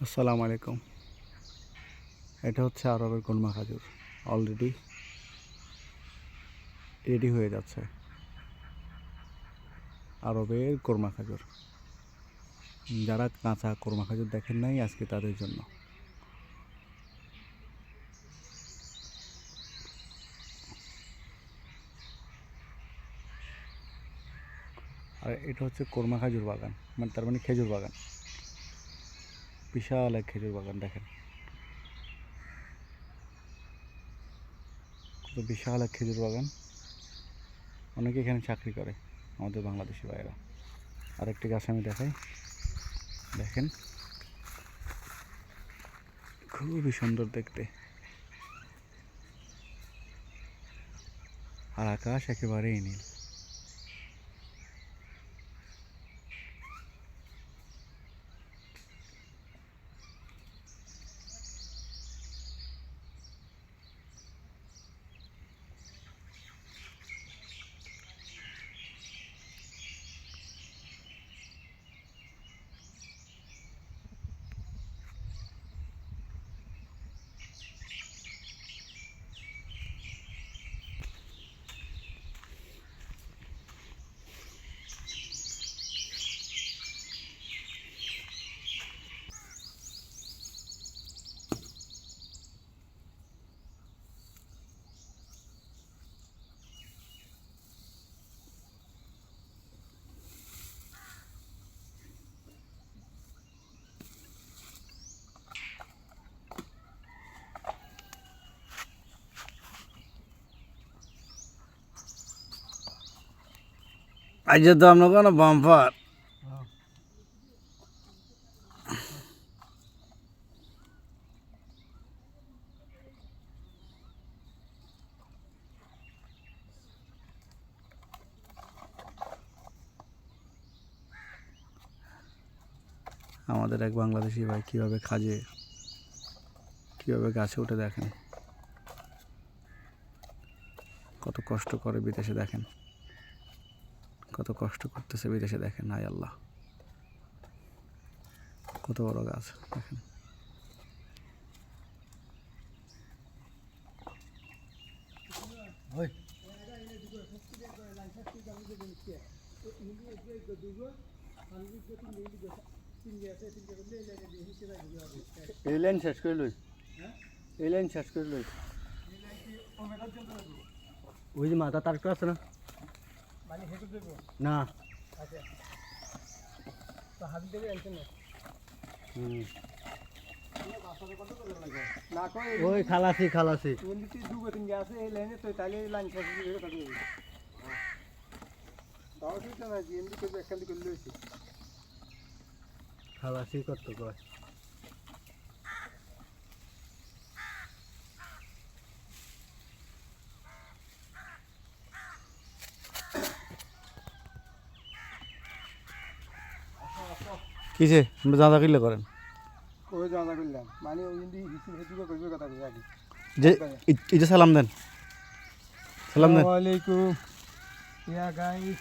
আসসালামু আলাইকুম। এটা হচ্ছে আরবের কলমা খাজুর। অলরেডি রেডি হয়ে যাচ্ছে। আরবের কোরমা খাজুর। যারা কাঁচা কোরমা খাজুর দেখেন নাই আজকে তাদের জন্য। আর এটা হচ্ছে কোরমা খাজুর বাগান। মানে তার মানে খেজুর বাগান। বিশাল এক খেজুর বাগান, দেখেন। কত বিশাল এক খেজুর বাগান। অনেকে এখানে চাকরি করে, আমাদের বাংলাদেশি ভাইয়েরা। আরেকটি গাছ আমি দেখাই। দেখেন। খুবই সুন্দর দেখতে। আর আকাশ একেবারেই নীল। আজ তো আপনার কোনো বাম্পার। আমাদের এক বাংলাদেশি ভাই কীভাবে খাজে, কীভাবে গাছে উঠে দেখেন। কত কষ্ট করে বিদেশে দেখেন। কত কষ্ট করতেছে বিদেশে দেখেন হায় আল্লাহ। কত বড় গাছ দেখেন। এই লাইন শেষ করে লই। এই লাইন শেষ করে লই। ওই যে মাথা তার আছে না? না। হুম। ওই খালাসি খালাসি। খালাসি কত কয় কিসে আমরা দাদা কিলো করেন ওই জানা করলাম মানে ওই দিন হিসিব হিসিব করবে কথা কই করেন যে ই- এই যে সালাম দেন। সালাম দেন। ইয়া গাইস